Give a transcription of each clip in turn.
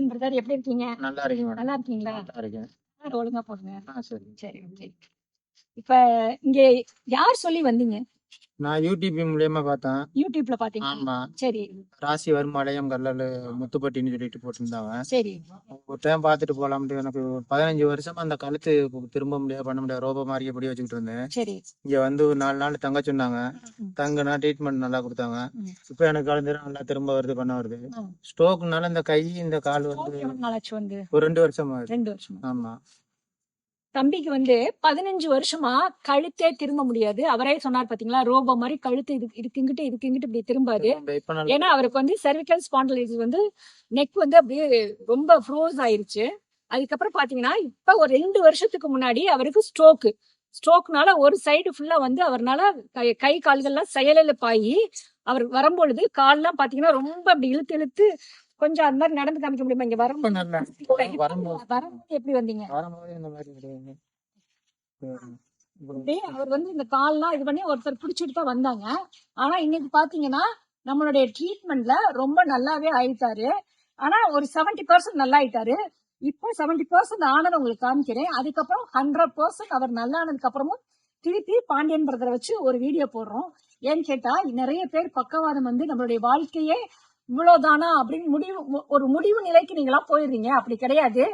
Martin brother எப்படி இருக்கீங்க? நல்லா இருக்கேன் மேடம். நல்லா இருக்கீங்களா? நல்லா இருக்கேன். ஒழுங்கா போடுங்க சரி. சரி ஓகே இப்ப இங்க யார் சொல்லி வந்தீங்க? நான் யூடியூப் மூலியமா பார்த்தேன். யூடியூப்ல பாத்தீங்க ஆமா. சரி. ராசி வருமாலயம் கல்லல் முத்துப்பட்டின்னு சொல்லிட்டு போட்டிருந்தாங்க. சரி. ஒரு டைம் பார்த்துட்டு போலாம்ட்டு எனக்கு ஒரு பதினஞ்சு வருஷமா அந்த கழுத்து திரும்ப முடியாது பண்ண முடியாது. ரோபோ மாதிரி எப்படி வச்சுக்கிட்டு இருந்தேன். சரி. இங்க வந்து ஒரு நாலு நாள் தங்க சொன்னாங்க. தங்கினா ட்ரீட்மெண்ட் நல்லா கொடுத்தாங்க. இப்போ எனக்கு கழுந்து நல்லா திரும்ப வருது பண்ண வருது. ஸ்ட்ரோக்னால இந்த கை இந்த கால் வந்து ஒரு ரெண்டு வருஷமா ரெண்டு வருஷமா? ஆமா. தம்பிக்கு வந்து பதினஞ்சு வருஷமா கழுத்தே திரும்ப முடியாது. அவரே சொன்னார் பாத்தீங்களா ரோபோ மாதிரி கழுத்து இது இதுக்கு இங்கிட்டு இப்படி திரும்பாது. ஏன்னா அவருக்கு வந்து cervical spondylitis வந்து நெக் வந்து அப்படியே ரொம்ப ஃப்ரோஸ் ஆயிருச்சு. அதுக்கப்புறம் பாத்தீங்கன்னா இப்ப ஒரு ரெண்டு வருஷத்துக்கு முன்னாடி அவருக்கு ஸ்ட்ரோக் ஸ்ட்ரோக்னால ஒரு சைடு ஃபுல்லா வந்து அவர்னால கை கை கால்கள்லாம் செயலிழப்பாகி அவர் வரும்பொழுது கால்லாம் பாத்தீங்கன்னா ரொம்ப அப்படி இழுத்து இழுத்து கொஞ்சம் அந்த மாதிரி நடந்து காமிக்க முடியுமா? இங்க வரும் வரும்போது. எப்படி வந்தீங்க? வரும்போது இந்த மாதிரி கிடையாது அவர் வந்து இந்த கால்லாம் இது பண்ணி ஒருத்தர் பிடிச்சிட்டு தான் வந்தாங்க. ஆனா இன்னைக்கு பாத்தீங்கன்னா நம்மளுடைய ட்ரீட்மெண்ட்ல ரொம்ப நல்லாவே ஆயிட்டாரு. ஆனா ஒரு 70% பர்சன்ட் நல்லா ஆயிட்டாரு இப்போ 70% பர்சன்ட் ஆனதை உங்களுக்கு காமிக்கிறேன். அதுக்கப்புறம் ஹண்ட்ரட் பர்சன்ட் அவர் நல்லா ஆனதுக்கு அப்புறமும் திருப்பி பாண்டியன் பிரதரை வச்சு ஒரு வீடியோ போடுறோம். ஏன்னு கேட்டா நிறைய பேர் பக்கவாதம் வந்து நம்மளுடைய வாழ்க்கையே இவ்வளவுதானா அப்படின்னு முடிவு ஒரு முடிவு நிலைக்கு நீங்களாம் போயிடுறீங்க. அப்படி கிடையாது.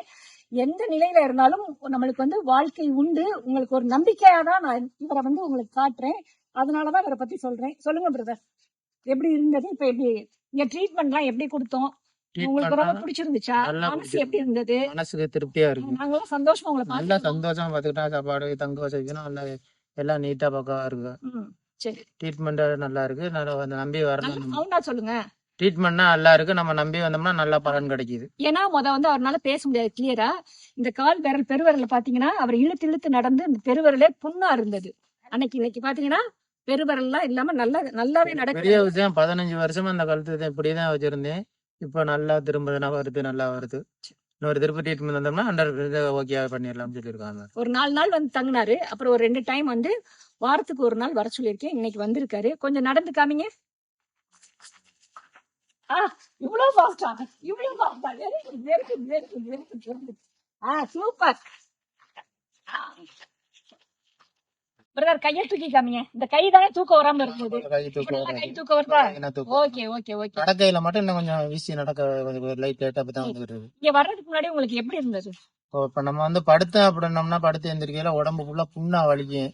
எந்த நிலையில இருந்தாலும் நம்மளுக்கு வந்து வாழ்க்கை உண்டு. உங்களுக்கு ஒரு நம்பிக்கையா தான் நான் இவரை வந்து உங்களுக்கு காட்டுறேன். அதனாலதான் இவரை பத்தி சொல்றேன். சொல்லுங்க பிரதர் எப்படி இருந்தது? இப்ப எப்படி இங்க ட்ரீட்மெண்ட்லாம் எப்படி கொடுத்தோம்? உங்களுக்கு ரொம்ப பிடிச்சிருந்துச்சா? மனசு எப்படி இருந்தது? மனசுக்கு திருப்தியா இருக்கு. நாங்களும் சந்தோஷமா உங்களை நல்லா சந்தோஷமா பாத்துக்கிட்டா சாப்பாடு தங்க வசதிக்கணும் நல்லா எல்லாம் நீட்டா பக்கவா இருக்கு. சரி. ட்ரீட்மெண்ட் நல்லா இருக்கு. நல்லா நம்பி வரணும் சொல்லுங்க. ட்ரீட்மெண்ட்னா நல்லா இருக்கு நம்ம நம்பி வந்தோம்னா நல்லா பலன் கிடைக்குது. ஏன்னா முத வந்து அவரால் பேச முடியாது கிளியரா இந்த கால் விரல் பெருவிரல பாத்தீங்கன்னா அவர் இழுத்து இழுத்து நடந்து இந்த பெருவிரலே புண்ணா இருந்தது. அன்னைக்கு இன்னைக்கு பாத்தீங்கன்னா பெருவிரல்லாம் இல்லாம நல்லா நல்லாவே பெரிய நடக்குது. விஷயம் பதினஞ்சு வருஷமா அந்த கழுத்து இப்படிதான் வச்சிருந்தேன். இப்ப நல்லா திரும்ப வருது நல்லா வருது. இன்னொரு திருப்பி ட்ரீட்மெண்ட் வந்தோம்னா அண்டர் ஓகே பண்ணிடலாம்னு சொல்லியிருக்காங்க. ஒரு நாலு நாள் வந்து தங்கினாரு. அப்புறம் ஒரு ரெண்டு டைம் வந்து வாரத்துக்கு ஒரு நாள் வர சொல்லியிருக்கேன். இன்னைக்கு வந்திருக்காரு. கொஞ்சம் நடந்து காமிங்க. இவ்வளவு ஃபாஸ்டா இவ்வளவு ஆ? சூப்பர் பிரதர் கையை தூக்கி காமிங்க. இந்த கை தானே தூக்கம் வராம இருந்தது. கை இப்ப தூக்கம் நல்லா கை வராது. ஓகே ஓகே ஓகே நடக்கையில மட்டும் இன்னும் கொஞ்சம் வீசி நடக்க கொஞ்சம் லைட் லைட்டா தான் வந்துட்டு இங்க வர்றதுக்கு முன்னாடி உங்களுக்கு எப்படி இருந்தது? இப்போ நம்ம வந்து படுத்தோம் அப்படின்னோம்னா படுத்து எந்திரிக்கையில உடம்பு ஃபுல்லா புண்ணா வலிக்கும்.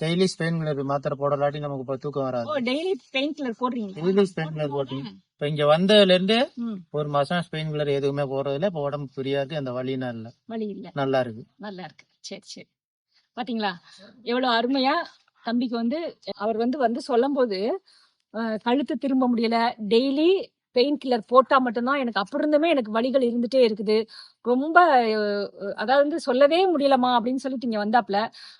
டெய்லி ஸ்பெயின் கில்லர் மாத்திரை போடலாட்டி நமக்கு தூக்கம் வராது. டெய்லி பெயின் கில்லர் போடுறீங்களா? டெய்லி ஸ்பெயின் கில்லர் போட்டு இப்ப இங்க வந்ததுல இருந்து ஒரு மாசம் ஸ்பெயின் கில்லர் எதுவுமே போடுறது இல்ல இப்ப உடம்பு ஃப்ரீயா இருக்கு அந்த வலினா இல்ல. வழி இல்ல நல்லா இருக்கு நல்லா இருக்கு. சரி சரி. பாத்தீங்களா? எவ்வளவு அருமையா தம்பிக்கு வந்து அவர் வந்து வந்து சொல்லும்போது அஹ், கழுத்து திரும்ப முடியல. டெய்லி பெயின் கில்லர் போட்டா மட்டும்தான் எனக்கு அப்படி இருந்துமே எனக்கு வழிகள் இருந்துட்டே இருக்குது. ரொம்ப அதாவது வந்து சொல்லவே முடியலமா அப்படின்னு சொல்லிட்டு இங்க வந்தாப்ல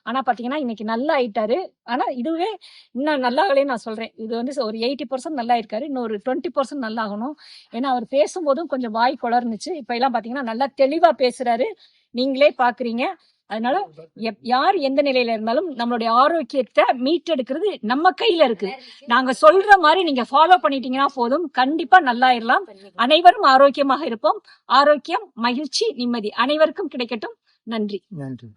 ஆனா பாத்தீங்கன்னா இன்னைக்கு நல்லா ஆயிட்டாரு. ஆனா இதுவே இன்னும் நல்லா ஆகலைன்னு நான் சொல்றேன். இது வந்து ஒரு எயிட்டி பர்சன்ட் நல்லா இருக்காரு இன்னொரு டுவெண்ட்டி பர்சன்ட் நல்லா ஆகணும் ஏன்னா அவர் பேசும்போதும் கொஞ்சம் வாய் குளர்ந்துச்சு. இப்ப எல்லாம் பாத்தீங்கன்னா நல்லா தெளிவா பேசுறாரு. நீங்களே பாக்குறீங்க. அதனால யார் எந்த நிலையில இருந்தாலும் நம்மளுடைய ஆரோக்கியத்தை மீட்டெடுக்கிறது நம்ம கையில இருக்கு. நாங்க சொல்ற மாதிரி நீங்க ஃபாலோ பண்ணிட்டீங்கன்னா போதும். கண்டிப்பா நல்லாயிரலாம். அனைவரும் ஆரோக்கியமாக இருப்போம். ஆரோக்கியம் மகிழ்ச்சி நிம்மதி அனைவருக்கும் கிடைக்கட்டும். நன்றி. நன்றி.